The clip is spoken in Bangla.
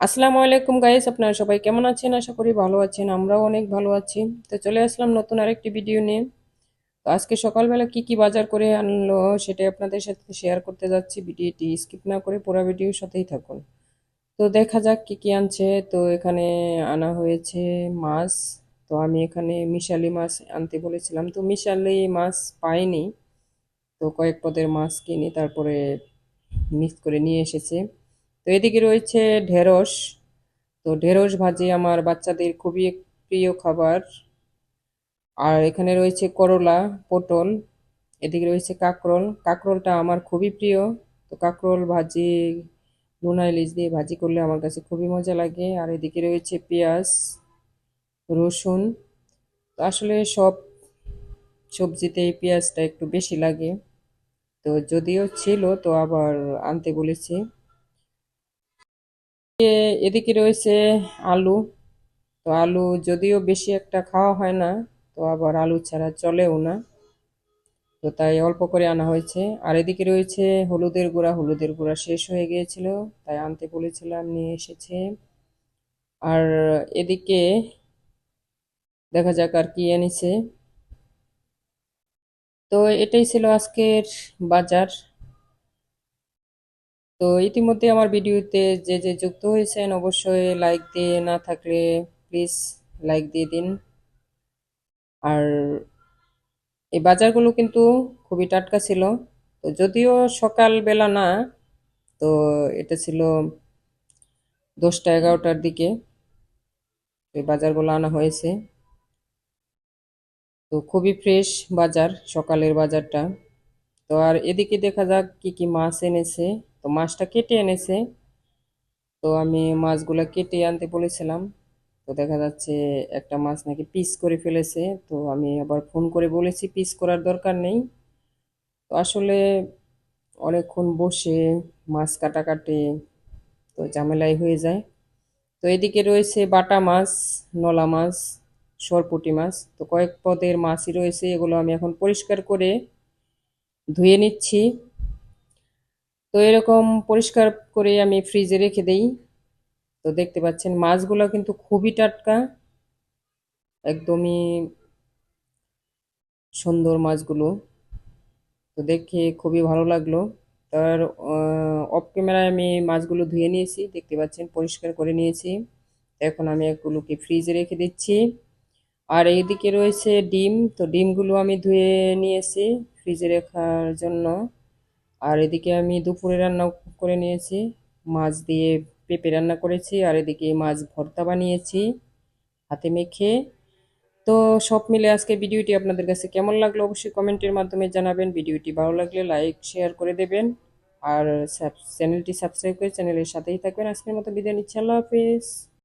আসসালামু আলাইকুম গাইস, আপনারা সবাই কেমন আছেন? আশা করি ভালো আছেন, আমরাও অনেক ভালো আছি। তো চলে আসলাম নতুন আরেকটি ভিডিও নিয়ে। তো আজকে সকালবেলা কি কি বাজার করে আনলো সেটাই আপনাদের সাথে শেয়ার করতে যাচ্ছি। ভিডিওটি স্কিপ না করে পুরো ভিডিওর সাথেই থাকুন। তো দেখা যাক কি কি আনছে। তো এখানে আনা হয়েছে মাছ। তো আমি এখানে মিশালি মাছ আনতে বলেছিলাম। তো মিশালি মাছ পাইনি। তো কয়েক পদের মাছ কিনি, তারপরে মিক্স করে নিয়ে এসেছে। তো এদিকে রয়েছে ঢেঁড়স। তো ঢেঁড়স ভাজি আমার বাচ্চাদের খুবই প্রিয় খাবার। আর এখানে রয়েছে করলা, পটল, এদিকে রয়েছে কাঁকরোল। কাঁকরোলটা আমার খুবই প্রিয়। তো কাঁকরোল ভাজি, লুনা ইলিশ দিয়ে ভাজি করলে আমার কাছে খুবই মজা লাগে। আর এদিকে রয়েছে পেঁয়াজ, রসুন। তো আসলে সব সবজিতে এই পেঁয়াজটা একটু বেশি লাগে। তো যদিও ছিল, তো আবার আনতে বলেছি। এদিকে রয়েছে আলু। তো আলু যদিও বেশি একটা খাওয়া হয় না, তো আবার আলু ছাড়া চলেও না। তো তাই অল্প করে আনা হয়েছে। আর এদিকে রয়েছে হলুদের গুঁড়া। হলুদের গুঁড়া শেষ হয়ে গিয়েছিল, তাই আনতে বলেছিলাম, নিয়ে এসেছে। আর এদিকে দেখা যাক আর কি এনেছে। তো এটাই ছিল আজকের বাজার। তো ইতিমধ্যে আমার ভিডিওতে যে যে যুক্ত হয়েছেন, অবশ্যই লাইক দিয়ে না থাকলে প্লিজ লাইক দিয়ে দিন। আর এই বাজারগুলো কিন্তু খুবই টাটকা ছিল। তো যদিও সকালবেলা না, তো এটা ছিল দশটা এগারোটার দিকে। এই বাজারগুলো আনা হয়েছে। তো খুবই ফ্রেশ বাজার, সকালের বাজারটা। তো আর এদিকে দেখা যাক কি কি মাছ এনেছে। তো মাছটা কেটে এনেছে। তো আমি মাছগুলো কেটে আনতে বলেছিলাম। তো দেখা যাচ্ছে একটা মাছ নাকি পিস করে ফেলেছে। তো আমি আবার ফোন করে বলেছি, পিস করার দরকার নেই। তো আসলে অনেকক্ষণ বসে মাছ কাটাকাটি তো ঝামেলাই হয়ে যায়। তো এদিকে রয়েছে বাটা মাছ, নলা মাছ, সরপুঁটি মাছ। তো কয়েক পদের মাছই রয়েছে, এগুলো আমি এখন পরিষ্কার করে ধুয়ে নিচ্ছি। তো এরকম পরিষ্কার করে আমি ফ্রিজে রেখে দেই। তো দেখতে পাচ্ছেন মাছগুলো কিন্তু খুবই টাটকা। একদমই সুন্দর মাছগুলো। তো দেখে খুবই ভালো লাগল। তার অফ ক্যামেরায় আমি মাছগুলো ধুয়ে নিয়েছি, দেখতে পাচ্ছেন পরিষ্কার করে নিয়েছি। এখন আমি এগুলোকে ফ্রিজে রেখে দিচ্ছি। আর এইদিকে রয়েছে ডিম, তো ডিমগুলো আমি ধুয়ে নিয়েছি ফ্রিজে রাখার জন্য। আর এদিকে আমি দুপুরে রান্না করে নিয়েছি, মাছ দিয়ে পেঁপে রান্না করেছি, আর এদিকে মাছ ভর্তা বানিয়েছি হাতে মেখে। তো সব মিলে আজকে ভিডিওটি আপনাদের কাছে কেমন লাগল অবশ্যই কমেন্টের মাধ্যমে জানাবেন। ভিডিওটি ভালো লাগলে লাইক, শেয়ার করে দেবেন। আর চ্যানেলটি সাবস্ক্রাইব করে চ্যানেলের সাথেই থাকবেন। আজকের মতো বিদায় নিচ্ছি। আল্লাহ হাফিজ।